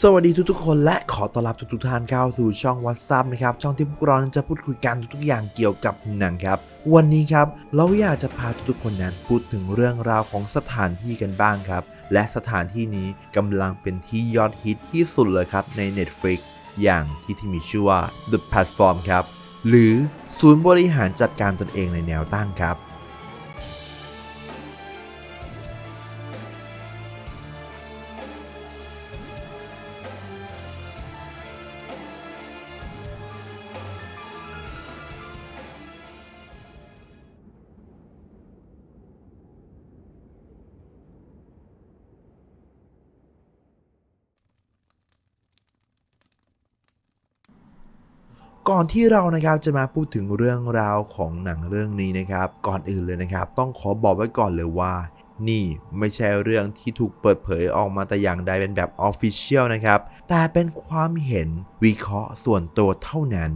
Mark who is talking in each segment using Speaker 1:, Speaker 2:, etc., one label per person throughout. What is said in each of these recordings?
Speaker 1: สวัสดีทุกๆคนและขอต้อนรับทุกๆท่านเข้าสู่ช่องวั s ซับนะครับ ช่องที่พวกเราจะพูดคุยกันทุกๆอย่างเกี่ยวกับหนังครับ วันนี้ครับเราอยากจะพาทุกๆคนนั้นพูดถึงเรื่องราวของสถานที่กันบ้างครับ และสถานที่นี้กำลังเป็นที่ยอดฮิตที่สุดเลยครับใน Netflix อย่างที่ที่มีชื่อว่า The Platform ครับ หรือศูนย์บริหารจัดการตนเองในแนวตั้งครับ ก่อนที่เรานะครับจะมาพูดถึงเรื่องราวของหนังเรื่องนี้นะครับ ก่อนอื่นเลยนะครับ ต้องขอบอกไว้ก่อนเลยว่า นี่ไม่ใช่เรื่องที่ถูกเปิดเผยออกมาแต่อย่างใดเป็นแบบออฟฟิเชียลนะครับ แต่เป็นความเห็นวิเคราะห์ส่วนตัวเท่านั้น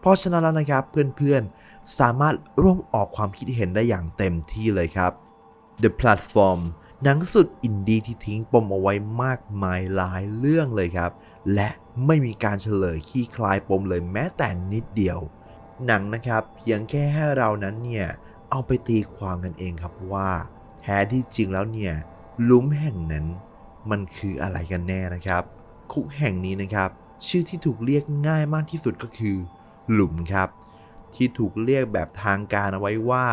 Speaker 1: เพราะฉะนั้นแล้วนะครับเพื่อนๆ สามารถร่วมออกความคิดเห็นได้อย่างเต็มที่เลยครับ The Platform หนังสุดอินดี้ที่ทิ้งปมเอาไว้มากมายหลายเรื่องเลยครับ และ ไม่มีการเฉลยขี้คลายปมเลยแม้แต่นิดเดียว หนังนะครับเพียงแค่ให้เรานั้นเนี่ยเอาไปตีความกันเองครับว่า แท้ที่จริงแล้วเนี่ยหลุมแห่งนั้น มันคืออะไรกันแน่นะครับ คุกแห่งนี้นะครับ ชื่อที่ถูกเรียกง่ายมากที่สุดก็คือ หลุมครับ ที่ถูกเรียกแบบทางการเอาไว้ว่า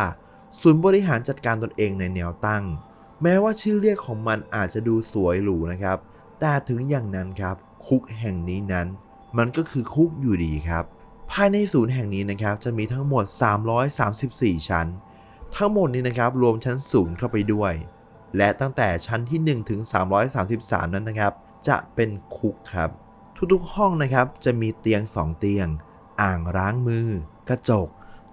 Speaker 1: ศูนย์บริหารจัดการตนเองในแนวตั้ง แม้ว่าชื่อเรียกของมันอาจจะดูสวยหรูนะครับ แต่ถึงอย่างนั้นครับ คุกแห่งนี้นั้น มันก็คือคุกอยู่ดีครับ ภายในศูนย์แห่งนี้นะครับจะมีทั้งหมด 334 ชั้น ทั้งหมดนี้นะครับรวมชั้นศูนย์เข้าไปด้วย และตั้งแต่ชั้นที่ 1 ถึง 333 นั้นนะครับ จะเป็นคุกครับ ทุกๆห้องนะครับจะมีเตียง 2 เตียง อ่างล้างมือ กระจก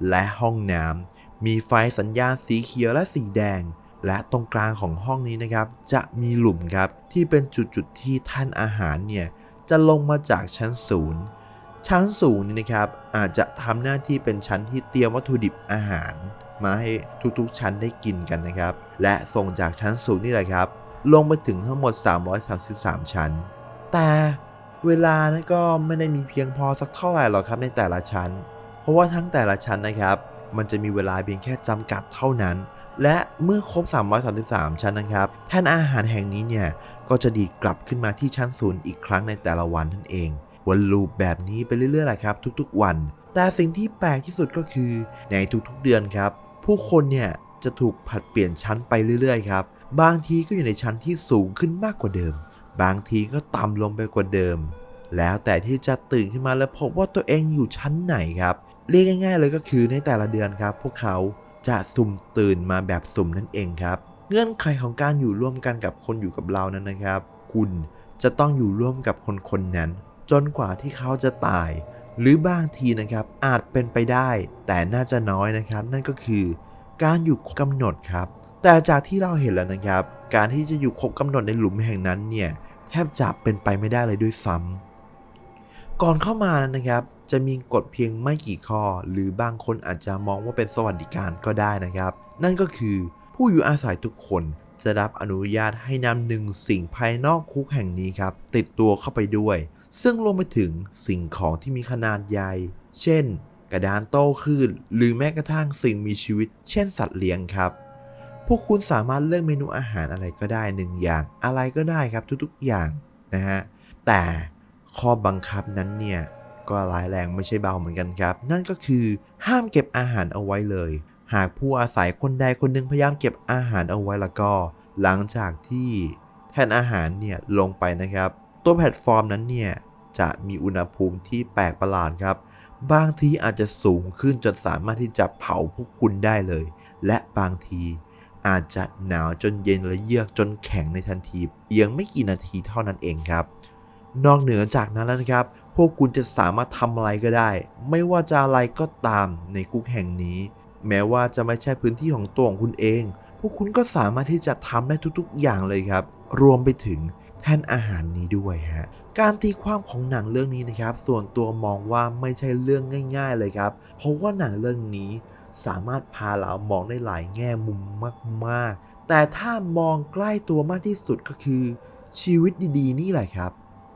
Speaker 1: และห้องน้ำมีไฟสัญญาณสีเขียวและสีแดง และตรงกลางของห้องนี้นะครับจะมีหลุมครับที่เป็นจุดๆที่ท่านอาหารเนี่ยจะลงมาจากชั้นศูนย์ชั้นสูงนี้นะครับอาจจะทำหน้าที่เป็นชั้นที่เตรียมวัตถุดิบอาหาร มาให้ทุกๆชั้นได้กินกันนะครับ และส่งจากชั้นสูงนี่แหละครับ ลงไปถึงทั้งหมด 333 ชั้น แต่เวลานั้นก็ไม่ได้มีเพียงพอสักเท่าไหร่หรอกครับในแต่ละชั้น เพราะว่าทั้งแต่ละชั้นนะครับ มันจะมีเวลาเพียงแค่จำกัดเท่านั้น และเมื่อครบ 333 ชั้นนะครับแท่นอาหารแห่งนี้เนี่ย ก็จะดีดกลับขึ้นมาที่ชั้นศูนย์อีกครั้งในแต่ละวันนั่นเองวนลูปแบบนี้ไปเรื่อยๆแหละครับ ทุกๆวัน แต่สิ่งที่แปลกที่สุดก็คือ ในทุกๆเดือนครับ ผู้คนเนี่ยจะถูกผัดเปลี่ยนชั้นไปเรื่อยๆครับ บางทีก็อยู่ในชั้นที่สูงขึ้นมากกว่าเดิม บางทีก็ต่ำลงไปกว่าเดิม แล้วแต่ที่จะตื่นขึ้นมาแล้วพบว่าตัวเองอยู่ชั้นไหนครับ เรียกง่ายๆเลยก็คือในแต่ละเดือนครับ พวกเขาจะสุ่มตื่นมาแบบสุ่มนั่นเองครับ เงื่อนไขของการอยู่ร่วมกันกับคนอยู่กับเรานั้นนะครับ คุณจะต้องอยู่ร่วมกับคนคนนั้น จนกว่าที่เขาจะตาย หรือบางทีนะครับอาจเป็นไปได้ แต่น่าจะน้อยนะครับ นั่นก็คือ การอยู่ครบกำหนดครับ แต่จากที่เราเห็นแล้วนะครับ การที่จะอยู่ครบกำหนดในหลุมแห่งนั้นเนี่ยแทบจะเป็นไปไม่ได้เลยด้วยซ้ำ ก่อนเข้ามานั้นนะครับ จะมีกฎเพียงไม่กี่ข้อ หรือบางคนอาจจะมองว่าเป็นสวัสดิการก็ได้นะครับ นั่นก็คือผู้อยู่อาศัยทุกคนจะรับอนุญาตให้นำหนึ่งสิ่งภายนอกคุกแห่งนี้ครับ ติดตัวเข้าไปด้วย ซึ่งรวมไปถึงสิ่งของที่มีขนาดใหญ่ เช่น กระดานโต้คลื่นหรือแม้กระทั่งสิ่งมีชีวิต เช่นสัตว์เลี้ยงครับ พวกคุณสามารถเลือกเมนูอาหารอะไรก็ได้หนึ่งอย่างอะไรก็ได้ครับทุกๆอย่างนะฮะแต่ ข้อบังคับนั้นเนี่ยก็ร้ายแรงไม่ใช่เบาเหมือนกันครับ นั่นก็คือห้ามเก็บอาหารเอาไว้เลย หากผู้อาศัยคนใดคนหนึ่งพยายามเก็บอาหารเอาไว้แล้วก็ หลังจากที่แทนอาหารเนี่ยลงไปนะครับ ตัวแพลตฟอร์มนั้นเนี่ยจะมีอุณหภูมิที่แปลกประหลาดครับ บางทีอาจจะสูงขึ้นจนสามารถที่จะเผาพวกคุณได้เลย และบางทีอาจจะหนาวจนเย็นและเยือกจนแข็งในทันทีเพียงไม่กี่นาทีเท่านั้นเองครับ นอกเหนือจากนั้นแล้วนะครับ พวกคุณจะสามารถทำอะไรก็ได้ ไม่ว่าจะอะไรก็ตามในคุกแห่งนี้ แม้ว่าจะไม่ใช่พื้นที่ของตัวของคุณเอง พวกคุณก็สามารถที่จะทำได้ทุกๆ อย่างเลยครับ รวมไปถึงแท่นอาหารนี้ด้วยฮะการตีความของหนังเรื่องนี้นะครับ ส่วนตัวมองว่าไม่ใช่เรื่องง่าย ๆ เลยครับ เพราะว่าหนังเรื่องนี้สามารถพาเรามองได้หลายแง่มุมมาก ๆ แต่ถ้ามองใกล้ตัวมากที่สุดก็คือ ชีวิตดีๆ นี่แหละครับ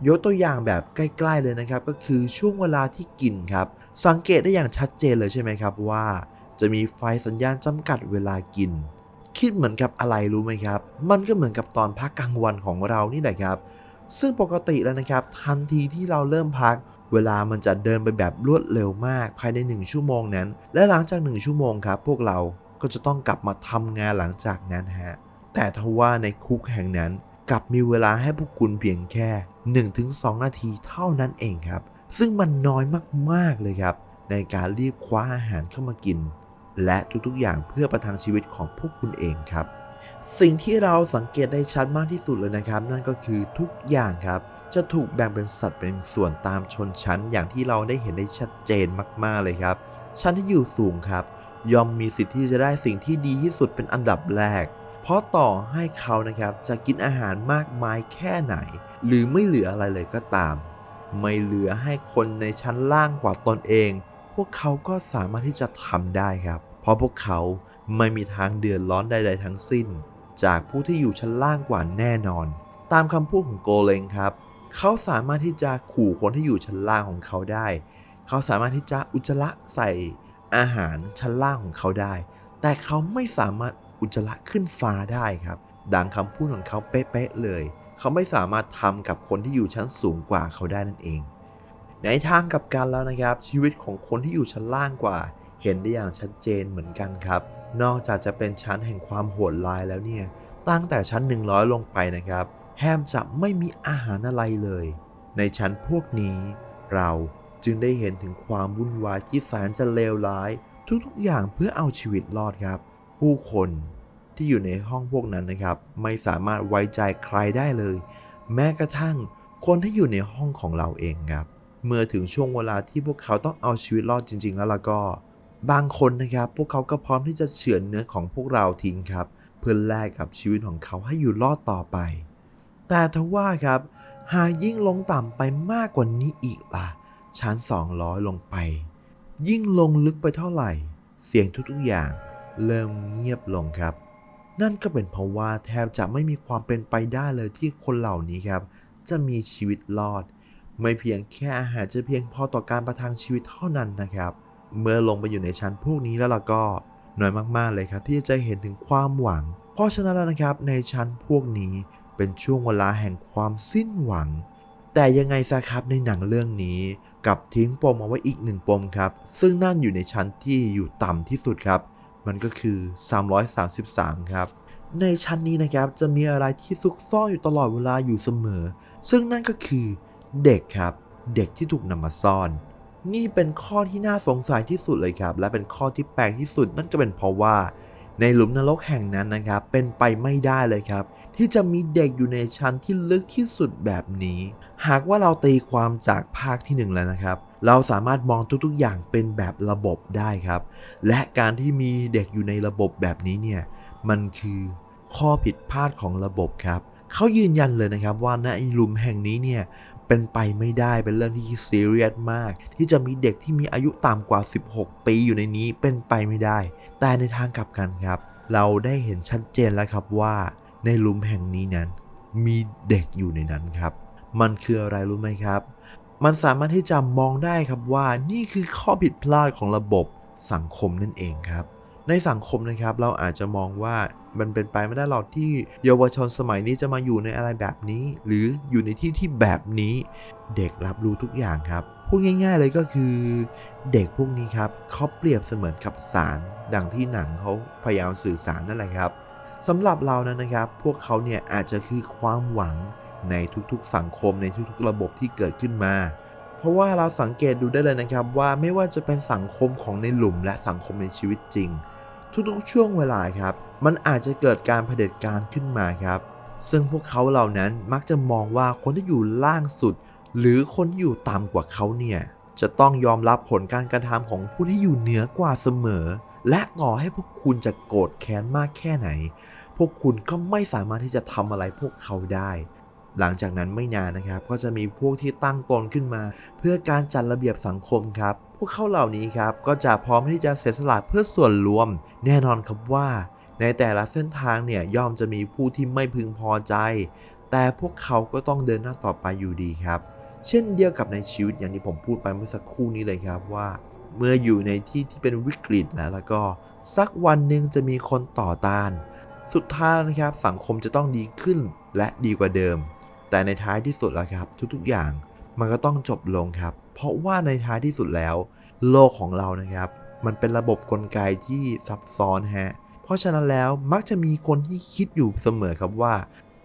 Speaker 1: ยกตัวอย่างแบบใกล้ ๆเลยนะครับ ก็คือช่วงเวลาที่กินครับ สังเกตได้อย่างชัดเจนเลยใช่ไหมครับว่า จะมีไฟสัญญาณจำกัดเวลากิน คิดเหมือนกับอะไรรู้ไหมครับ มันก็เหมือนกับตอนพักกลางวันของเรานี่แหละครับ ซึ่งปกติแล้วนะครับ ทันทีที่เราเริ่มพัก เวลามันจะเดินไปแบบรวดเร็วมาก ภายใน 1 ชั่วโมงนั้น และหลังจาก 1 ชั่วโมงครับ พวกเราก็จะต้องกลับมาทำงานหลังจากนั้นฮะแต่ทว่าในคุกแห่งนั้น กลับมีเวลาให้พวกคุณเพียงแค่ 1-2 นาทีเท่านั้นเองครับ ซึ่งมันน้อยมากๆเลยครับ ในการรีบคว้าอาหารเข้ามากิน และทุกๆอย่างเพื่อประทังชีวิตของพวกคุณเองครับ สิ่งที่เราสังเกตได้ชัดมากที่สุดเลยนะครับ นั่นก็คือทุกอย่างครับ จะถูกแบ่งเป็นสัดเป็นส่วนตามชนชั้น อย่างที่เราได้เห็นได้ชัดเจนมากๆเลยครับชั้นที่อยู่สูงครับ ย่อมมีสิทธิ์ที่จะได้สิ่งที่ดีที่สุดเป็นอันดับแรก เพราะต่อให้เขานะครับจะกินอาหารมากมายแค่ไหน หรือไม่เหลืออะไรเลยก็ตาม ไม่เหลือให้คนในชั้นล่างกว่าตนเอง พวกเขาก็สามารถที่จะทำได้ครับ เพราะพวกเขาไม่มีทางเดือดร้อนใด ๆ ทั้งสิ้น จากผู้ที่อยู่ชั้นล่างกว่าแน่นอน ตามคำพูดของโกเลงครับ เขาสามารถที่จะขู่คนที่อยู่ชั้นล่างของเขาได้ เขาสามารถที่จะอุจจาระใส่อาหารชั้นล่างของเขาได้ แต่เขาไม่สามารถ อุจจาระขึ้นฟ้าได้ครับ ดังคำพูดของเขาเป๊ะๆเลย เขาไม่สามารถทำกับคนที่อยู่ชั้นสูงกว่าเขาได้นั่นเอง ในทางกับกันแล้วนะครับ ชีวิตของคนที่อยู่ชั้นล่างกว่า เห็นได้อย่างชัดเจนเหมือนกันครับ นอกจากจะเป็นชั้นแห่งความโหดร้ายแล้วเนี่ย ตั้งแต่ชั้น 100 ลงไปนะครับแฮมจะไม่มีอาหารอะไรเลย ในชั้นพวกนี้ เราจึงได้เห็นถึงความวุ่นวายที่แสนจะเลวร้าย ทุกๆอย่างเพื่อเอาชีวิตรอดครับ ผู้คนที่อยู่ในห้องพวกนั้นนะครับ ไม่สามารถไว้ใจใครได้เลย แม้กระทั่งคนที่อยู่ในห้องของเราเองครับ เมื่อถึงช่วงเวลาที่พวกเขาต้องเอาชีวิตรอดจริง ๆ แล้วล่ะก็ บางคนนะครับ พวกเขาก็พร้อมที่จะเฉือนเนื้อของพวกเราทิ้งครับ เพื่อแลกกับชีวิตของเขาให้อยู่รอดต่อไป แต่ทว่าครับ หากยิ่งลงต่ำไปมากกว่านี้อีกล่ะ ชั้น 200 ลงไป ยิ่งลงลึกไปเท่าไหร่ เสียงทุกๆอย่าง เริ่มเงียบลงครับ นั่นก็เป็นเพราะว่าแทบจะไม่มีความเป็นไปได้เลยที่คนเหล่านี้ครับ จะมีชีวิตรอด ไม่เพียงแค่อาหารจะเพียงพอต่อการประทังชีวิตเท่านั้นนะครับ เมื่อลงไปอยู่ในชั้นพวกนี้แล้วล่ะก็น้อยมากๆเลยครับ ที่จะเห็นถึงความหวัง เพราะฉะนั้นแล้วนะครับในชั้นพวกนี้เป็นช่วงเวลาแห่งความสิ้นหวัง แต่ยังไงซะครับในหนังเรื่องนี้กับทิ้งปมเอาไว้อีกหนึ่งปมครับ ซึ่งนั่นอยู่ในชั้นที่อยู่ต่ำที่สุดครับ มันก็คือ 333 ครับ ในชั้นนี้นะครับจะมีอะไรที่ซุกซ่อนอยู่ตลอดเวลาอยู่เสมอ ซึ่งนั่นก็คือเด็กครับ เด็กที่ถูกนำมาซ่อน นี่เป็นข้อที่น่าสงสัยที่สุดเลยครับ และเป็นข้อที่แปลกที่สุดนั่นก็เป็นเพราะว่า ในหลุมนรกแห่งนั้นนะครับ เป็นไปไม่ได้เลยครับ ที่จะมีเด็กอยู่ในชั้นที่ลึกที่สุดแบบนี้ หากว่าเราตีความจากภาคที่หนึ่งแล้วนะครับ เราสามารถมองทุกๆอย่างเป็นแบบระบบได้ครับ และการที่มีเด็กอยู่ในระบบแบบนี้เนี่ยมันคือข้อผิดพลาดของระบบครับเขายืนยันเลยนะครับว่าในหลุมแห่งนี้เนี่ย เป็นไปไม่ได้เป็นเรื่องที่ซีเรียสมาก ที่จะมีเด็กที่มีอายุต่ำกว่า 16 ปีอยู่ในนี้เป็นไปไม่ได้ แต่ในทางกลับกันครับ เราได้เห็นชัดเจนแล้วครับว่า ในหลุมแห่งนี้นั้น มีเด็กอยู่ในนั้นครับ มันคืออะไรรู้ไหมครับ มันสามารถที่จะมองได้ครับว่านี่คือข้อผิดพลาดของระบบสังคมนั่นเองครับ ในสังคมนะครับเราอาจจะมองว่ามันเป็นไปไม่ได้หรอกที่เยาวชนสมัยนี้จะมาอยู่ในอะไรแบบนี้ หรืออยู่ในที่ที่แบบนี้ เด็กรับรู้ทุกอย่างครับพูดง่าย ๆ เลยก็คือ เด็กพวกนี้ครับเขาเปรียบเสมือนกับสาร ดังที่หนังเขาพยายามสื่อสารนั่นแหละครับสำหรับเรานั้นนะครับ พวกเขาเนี่ยอาจจะคือความหวังในทุกๆสังคมในทุกๆ ระบบที่เกิดขึ้นมา เพราะว่าเราสังเกตดูได้เลยนะครับว่าไม่ว่าจะเป็นสังคมของในหลุมและสังคมในชีวิตจริง ทุกๆ ช่วงเวลาครับ มันอาจจะเกิดการเผด็จการขึ้นมาครับ ซึ่งพวกเขาเหล่านั้นมักจะมองว่าคนที่อยู่ล่างสุด หรือคนที่อยู่ต่ำกว่าเขาเนี่ยจะต้องยอมรับผลการกระทำของผู้ที่อยู่เหนือกว่าเสมอ และต่อให้พวกคุณจะโกรธแค้นมากแค่ไหน พวกคุณก็ไม่สามารถที่จะทำอะไรพวกเขาได้ หลังจากนั้นไม่นานนะครับ ก็จะมีพวกที่ตั้งตนขึ้นมา เพื่อการจัดระเบียบสังคมครับ พวกเขาเหล่านี้ครับก็จะพร้อมที่จะเสียสละเพื่อส่วนรวม แน่นอนครับว่า ในแต่ละเส้นทางเนี่ยย่อมจะมีผู้ที่ไม่พึงพอใจ แต่พวกเขาก็ต้องเดินหน้าต่อไปอยู่ดีครับ เช่นเดียวกับในชีวิตอย่างที่ผมพูดไปเมื่อสักครู่นี้เลยครับว่า เมื่ออยู่ในที่ที่เป็นวิกฤตแล้วแล้วก็สักวันหนึ่งจะมีคนต่อต้าน สุดท้ายนะครับสังคมจะต้องดีขึ้นและดีกว่าเดิม แต่ในท้ายที่สุดแล้วครับ ทุกๆอย่างมันก็ต้องจบลงครับ เพราะว่าในท้ายที่สุดแล้ว โลกของเรานะครับ มันเป็นระบบกลไกที่ซับซ้อนฮะเพราะฉะนั้นแล้วมักจะมีคนที่คิดอยู่เสมอครับว่า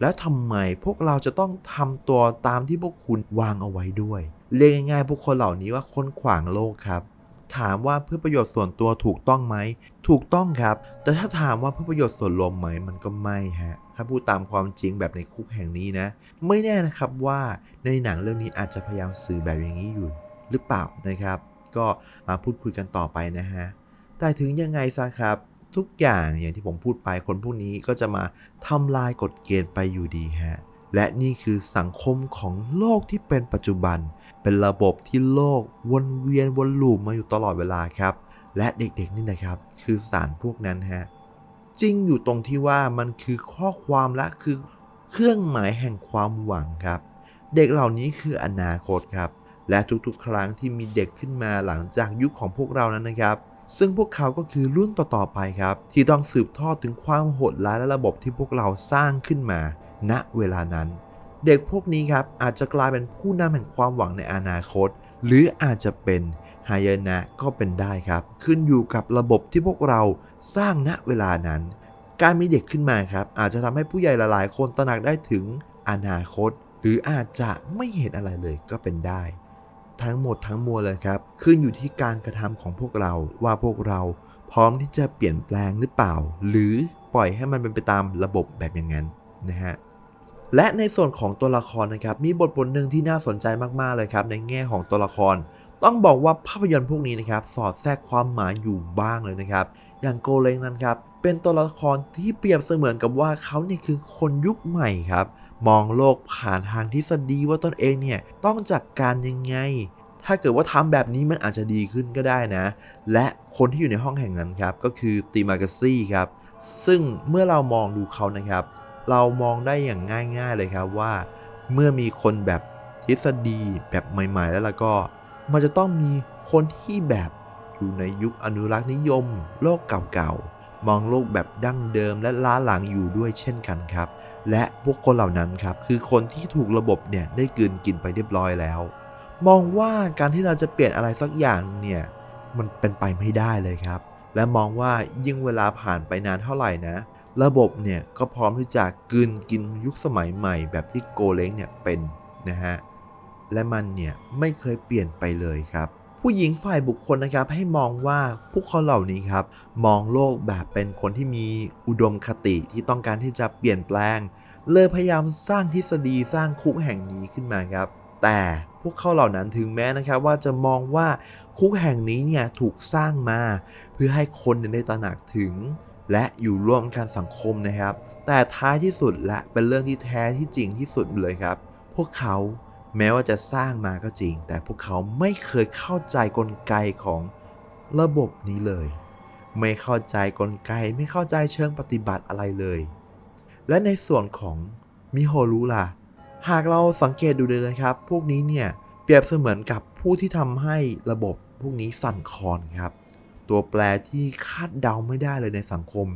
Speaker 1: แล้วทำไมพวกเราจะต้องทำตัวตามที่พวกคุณวางเอาไว้ด้วย เรียกง่ายๆพวกคนเหล่านี้ว่าคนขวางโลกครับถามว่าเพื่อประโยชน์ส่วนตัวถูกต้องไหม ถูกต้องครับ แต่ถ้าถามว่าเพื่อประโยชน์ส่วนรวมไหมมันก็ไม่ฮะ ถ้าพูดตามความจริงแบบในคุกแห่งนี้นะ ไม่แน่นะครับว่าในหนังเรื่องนี้อาจจะพยายามสื่อแบบอย่างนี้อยู่ หรือเปล่านะครับ ก็มาพูดคุยกันต่อไปนะฮะแต่ถึงยังไงซะครับทุกอย่างอย่างที่ผมพูดไปคนพวกนี้ก็จะมาทำลายกฎเกณฑ์ไปอยู่ดีฮะและนี่คือสังคมของโลกที่เป็นปัจจุบัน เป็นระบบที่โลกวนเวียนวนลูปมาอยู่ตลอดเวลาครับ และเด็กๆนี่นะครับ คือสารพวกนั้นฮะจริงอยู่ตรงที่ว่ามันคือข้อความและคือเครื่องหมายแห่งความหวังครับ เด็กเหล่านี้คืออนาคตครับ และทุกๆ ครั้งที่มีเด็กขึ้นมาหลังจากยุคของพวกเรานั้นนะครับซึ่งพวกเขาก็คือรุ่นต่อๆไปครับ ที่ต้องสืบทอดถึงความโหดร้ายและระบบที่พวกเราสร้างขึ้นมา ณเวลานั้น เด็กพวกนี้ครับอาจจะกลายเป็นผู้นำแห่งความหวังในอนาคต หรืออาจจะเป็นหายนะก็เป็นได้ครับ ขึ้นอยู่กับระบบที่พวกเราสร้างณเวลานั้น การมีเด็กขึ้นมาครับอาจจะทำให้ผู้ใหญ่หลายๆ คนตระหนักได้ถึงอนาคต หรืออาจจะไม่เห็นอะไรเลยก็เป็นได้ ทั้งหมดทั้งมวลเลยครับ ขึ้นอยู่ที่การกระทำของพวกเราว่าพวกเราพร้อมที่จะเปลี่ยนแปลงหรือเปล่า หรือปล่อยให้มันเป็นไปตามระบบแบบอย่างนั้นนะฮะและในส่วนของตัวละครนะครับมีบทบทหนึ่งที่น่าสนใจมากๆเลยครับในแง่ของตัวละคร ต้องบอกว่าภาพยนตร์พวกนี้นะครับสอดแทรกความหมายอยู่บ้างเลยนะครับ อย่างโกเลงนั้นครับ เป็นตัวละครที่เปรียบเสมือนกับว่าเขาเนี่ยคือคนยุคใหม่ครับ มองโลกผ่านทางทฤษฎีว่าตนเองเนี่ยต้องจัดการยังไง ถ้าเกิดว่าทำแบบนี้มันอาจจะดีขึ้นก็ได้นะ และคนที่อยู่ในห้องแห่งนั้นครับก็คือตีมากาซี่ครับ ซึ่งเมื่อเรามองดูเขานะครับ เรามองได้อย่างง่าย ๆเลยครับว่า เมื่อมีคนแบบทฤษฎีแบบใหม่ ๆ แล้วล้วก็ มันจะต้องมีคนที่แบบอยู่ในยุคอนุรักษ์นิยม โลกเก่าๆ มองโลกแบบดั้งเดิมและล้าหลังอยู่ด้วยเช่นกันครับ และพวกคนเหล่านั้นครับคือคนที่ถูกระบบเนี่ยได้กลืนกินไปเรียบร้อยแล้ว มองว่าการที่เราจะเปลี่ยนอะไรสักอย่างเนี่ยมันเป็นไปไม่ได้เลยครับ และมองว่ายิ่งเวลาผ่านไปนานเท่าไหร่นะ ระบบเนี่ยก็พร้อมที่จะกลืนกินยุคสมัยใหม่แบบที่โกเล้งเนี่ยเป็นนะฮะและมันเนี่ยไม่เคยเปลี่ยนไปเลยครับ ผู้หญิงฝ่ายบุคคลนะครับให้มองว่าพวกเขาเหล่านี้ครับมองโลกแบบเป็นคนที่มีอุดมคติที่ต้องการที่จะเปลี่ยนแปลง เลยพยายามสร้างทฤษฎีสร้างคุกแห่งนี้ขึ้นมาครับ แต่พวกเขาเหล่านั้นถึงแม้นะครับว่าจะมองว่าคุกแห่งนี้เนี่ยถูกสร้างมา เพื่อให้คนเนี่ยได้ตระหนักถึง และอยู่ร่วมกันสังคมนะครับ แต่ท้ายที่สุดและเป็นเรื่องที่แท้ที่จริงที่สุดเลยครับ พวกเขา แม้ว่าจะสร้างมาก็จริง แต่พวกเขาไม่เคยเข้าใจกลไกของระบบนี้เลย ไม่เข้าใจกลไกไม่เข้าใจเชิงปฏิบัติอะไรเลย และในส่วนของมิโฮรุล่ะ หากเราสังเกตดูเลยนะครับ พวกนี้เนี่ยเปรียบเสมือนกับผู้ที่ทำให้ระบบพวกนี้สั่นคลอนครับ ตัวแปรที่คาดเดาไม่ได้เลยในสังคม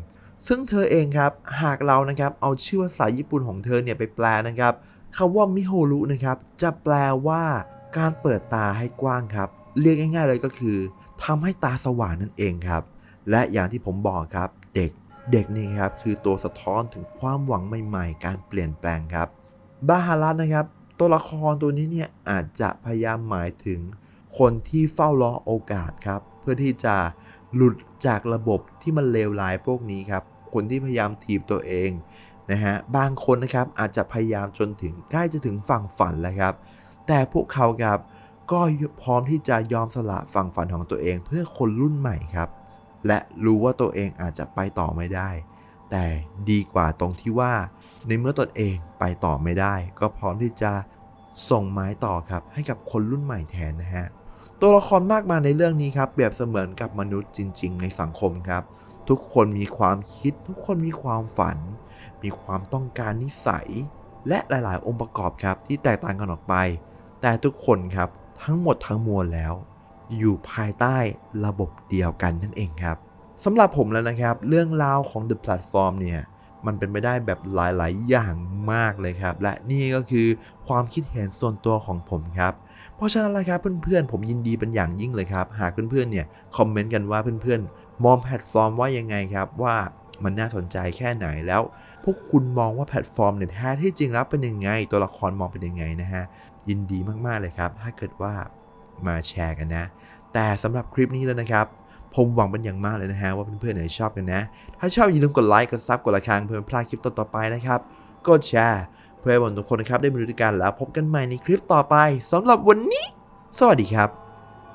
Speaker 1: ซึ่งเธอเองครับ หากเรานะครับเอาชื่อภาษาญี่ปุ่นของเธอเนี่ยไปแปลนะครับคำว่ามิโฮรุนะครับจะแปลว่าการเปิดตาให้กว้างครับ เรียกง่าย ๆ เลยก็คือทำให้ตาสว่างนั่นเองครับ และอย่างที่ผมบอกครับเด็กเด็กนี่ครับคือตัวสะท้อนถึงความหวังใหม่ ๆ การเปลี่ยนแปลงครับบาฮารัตนะครับ ตัวละครตัวนี้เนี่ยอาจจะพยายามหมายถึงคนที่เฝ้ารอโอกาสครับ พื่อที่จะหลุดจากระบบที่มันเลวร้ายพวกนี้ครับ คนที่พยายามถีบตัวเองนะฮะบางคนนะครับอาจจะพยายามจนถึงใกล้จะถึงฝั่งฝันแล้วครับ แต่พวกเขาครับก็พร้อมที่จะยอมสละฝั่งฝันของตัวเองเพื่อคนรุ่นใหม่ครับ และรู้ว่าตัวเองอาจจะไปต่อไม่ได้ แต่ดีกว่าตรงที่ว่า ในเมื่อตนเองไปต่อไม่ได้ ก็พร้อมที่จะส่งไม้ต่อครับให้กับคนรุ่นใหม่แทนนะฮะ ตัวละครมากมายในเรื่องนี้ครับเปรียบเสมือนกับมนุษย์จริง ๆ ในสังคมครับ ทุกคนมีความคิด ทุกคนมีความฝัน มีความต้องการนิสัย และหลาย ๆ องค์ประกอบครับที่แตกต่างกันออกไป แต่ทุกคนครับทั้งหมดทั้งมวลแล้ว อยู่ภายใต้ระบบเดียวกันนั่นเองครับสำหรับผมแล้วนะครับ เรื่องราวของ The Platform เนี่ยมันเป็นไปได้แบบหลาย ๆ อย่างมากเลยครับ และนี่ก็คือความคิดเห็นส่วนตัวของผมครับ เพราะฉะนั้นนะครับเพื่อนๆผมยินดีเป็นอย่างยิ่งเลยครับ หากเพื่อนๆเนี่ยคอมเมนต์กันว่าเพื่อนๆมองแพลตฟอร์มว่ายังไงครับว่ามันน่าสนใจแค่ไหนแล้ว พวกคุณมองว่าแพลตฟอร์มเนี่ยแท้ที่จริงแล้วเป็นยังไง ตัวละครมองเป็นยังไงนะฮะยินดีมากๆเลยครับ ถ้าเกิดว่ามาแชร์กันนะ แต่สำหรับคลิปนี้แล้วนะครับ ผมหวังเป็นอย่างมากเลยนะฮะว่าเพื่อนๆเนี่ยชอบกันนะ ถ้าชอบอย่าลืมกดไลค์กดซับกดระฆังเพื่อไม่พลาดคลิปต่อๆไปนะครับกดแชร์ เพื่อให้บนทุกคนนะครับได้มาดูด้วยกันแล้วพบกันใหม่ในคลิปต่อไปสำหรับวันนี้ สวัสดีครับ